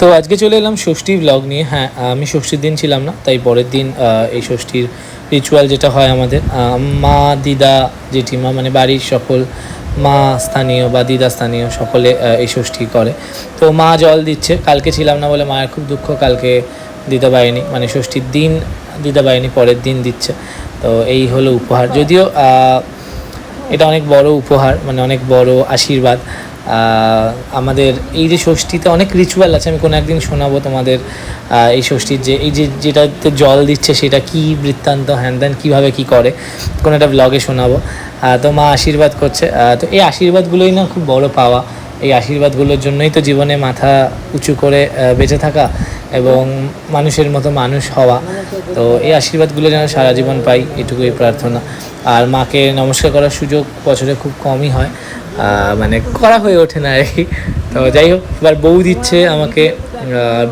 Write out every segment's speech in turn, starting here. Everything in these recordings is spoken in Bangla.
তো আজকে চলে এলাম ষষ্ঠী ব্লগ নিয়ে। হ্যাঁ আমি ষষ্ঠীর দিন ছিলাম না, তাই পরের দিন এই ষষ্ঠীর রিচুয়াল যেটা হয় আমাদের মা, দিদা, জেঠিমা মানে বাড়ির সকল, মা স্থানীয় বা দিদা স্থানীয় সকলে এই ষষ্ঠী করে। তো মা জল দিচ্ছে, কালকে ছিলাম না বলে মায়ের খুব দুঃখ, কালকে দিতে পারিনি মানে ষষ্ঠীর দিন দিতে পারিনি পরের দিন দিচ্ছে। তো এই হলো উপহার, যদিও এটা অনেক বড় উপহার মানে অনেক বড় আশীর্বাদ। আমাদের এই যে ষষ্ঠীতে অনেক রিচুয়াল আছে, আমি কোনো একদিন শোনাবো তোমাদের এই ষষ্ঠীর যে, এই যে যেটাতে জল দিচ্ছে সেটা কি বৃত্তান্ত হ্যান দেন কীভাবে কী করে, কোনো একটা ব্লগে শোনাবো। তো মা আশীর্বাদ করছে। তো এই আশীর্বাদগুলোই না খুব বড় পাওয়া। এই আশীর্বাদগুলোর জন্যই তো জীবনে মাথা উঁচু করে বেঁচে থাকা। এবং মানুষের মতো মানুষ হওয়া। তো এই আশীর্বাদগুলো যেন সারা জীবন পাই, এটুকুই প্রার্থনা। আর মাকে নমস্কার করার সুযোগ বছরে খুব কমই হয়। মানে করা হয়ে ওঠে না আর কি। তো যাই হোক, এবার বউ দিচ্ছে আমাকে।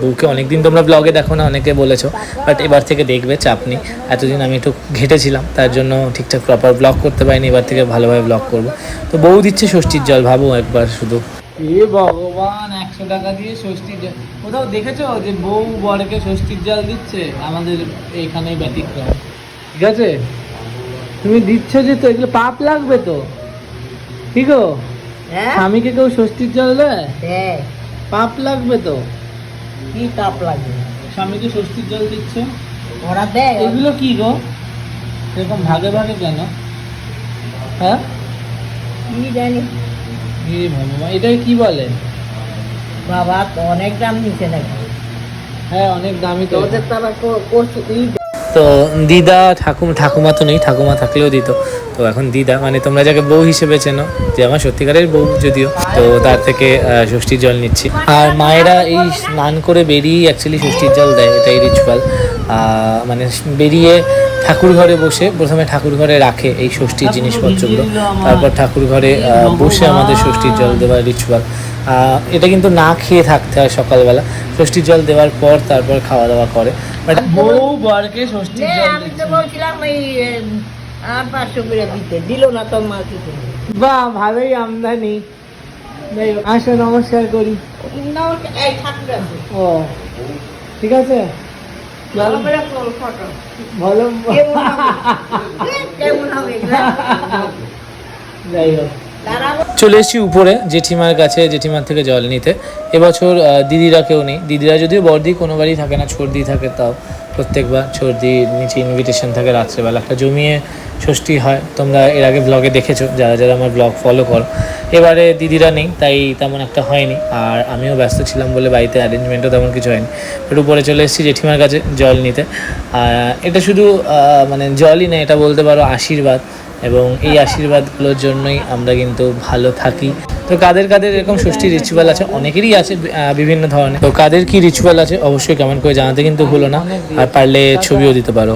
বউকে অনেকদিন তোমরা ব্লগে দেখো না, অনেকে বলেছ। বাট এবার থেকে দেখবে, চাপ নেই। এতদিন আমি একটু ঘেটেছিলাম, তার জন্য ঠিকঠাক প্রপার ব্লগ করতে পারিনি। এবার থেকে ভালোভাবে ব্লগ করব। তো বউ দিচ্ছে ষষ্ঠীর জল, ভাবো একবার শুধু। এ ভগবান একশো টাকা দিয়ে ষষ্ঠীর জল। কোথাও দেখেছ যে বউ বরকে ষষ্ঠীর জল দিচ্ছে? আমাদের এইখানে ব্যতিক্রম। ঠিক আছে? তুমি দিচ্ছ যে তো এগুলো পাপ লাগবে তো। ঠিক গো? হ্যাঁ? স্বামীকে কেউ ষষ্ঠীর জল দেয়? দেখ পাপ লাগবে তো? কি তাপ লাগে স্বামীকে ষষ্ঠীর জল দিচ্ছে? ওরা দেয়। এগুলো কি গো? এরকম ভাগে ভাগে কেন? হ্যাঁ? কি জানি? এ ভগবান এটা কি বলে? বাবা অনেক দাম নিচে নাকি? হ্যাঁ অনেক দামি তো। তারা তো আবার কো- কচু ই তো দিদা ঠাকুমা ঠাকুমা তো নেই, ঠাকুমা থাকলেও দিত। তো এখন দিদা মানে তোমরা যাকে বউ হিসেবে চেনো, যে আমার সত্যিকারের বউ যদিও, তো তার থেকে ষষ্ঠীর জল নিচ্ছি। আর মায়েরা এই স্নান করে বেরিয়েই অ্যাকচুয়ালি ষষ্ঠীর জল দেয়, এটাই রিচুয়াল মানে বেরিয়ে ঠাকুর ঘরে বসে, প্রথমে ঠাকুর ঘরে রাখে এই ষষ্ঠীর জিনিসপত্রগুলো। তারপর ঠাকুর ঘরে বসে আমাদের ষষ্ঠীর জল দেওয়ার রিচুয়াল এটা কিন্তু না খেয়ে থাকতে হয় সকালবেলা। ষষ্ঠীর জল দেওয়ার পর তারপর খাওয়া দাওয়া করে বাট বউ বরকে ষষ্ঠীর জল আমি তো বলছিলাম এই আর পাঁচশো করে দিতে। দিল না তোর মা কি বাহ ভালোই আমদানি। যাই হোক, আসো নমস্কার করি। ও ঠিক আছে? ভালো? যাই হোক। চলে এসেছি উপরে, জেঠিমার কাছে, জেঠিমার থেকে জল নিতে। এবছর দিদিরা কেউ নেই। দিদিরা যদিও বর্দি কোনো বাড়ি থাকে না ছর্দি থাকে তাও। প্রত্যেকবার ছর্দির নিচে ইনভিটেশন থাকে রাত্রেবেলা। একটা জমিয়ে ষষ্ঠী হয়। তোমরা এর আগে ব্লগে দেখেছ। যারা যারা আমার ব্লগ ফলো করো। এবারে দিদিরা নেই, তাই তেমন একটা হয়নি। আর আমিও ব্যস্ত ছিলাম বলে বাড়িতে অ্যারেঞ্জমেন্টও তেমন কিছু হয়নি। একটু উপরে চলে এসেছি জেঠিমার কাছে জল নিতে। আর এটা শুধু মানে জলই না, এটা বলতে পারো আশীর্বাদ। এবং এই আশীর্বাদগুলোর জন্যই আমরা কিন্তু ভালো থাকি। তো কাদের কাদের এরকম ষষ্ঠী রিচুয়াল আছে? অনেকেরই আছে বিভিন্ন ধরনের। তো কাদের কি রিচুয়াল আছে? অবশ্যই কেমন করে জানাতে কিন্তু ভুলো না। আর পারলে ছবিও দিতে পারো।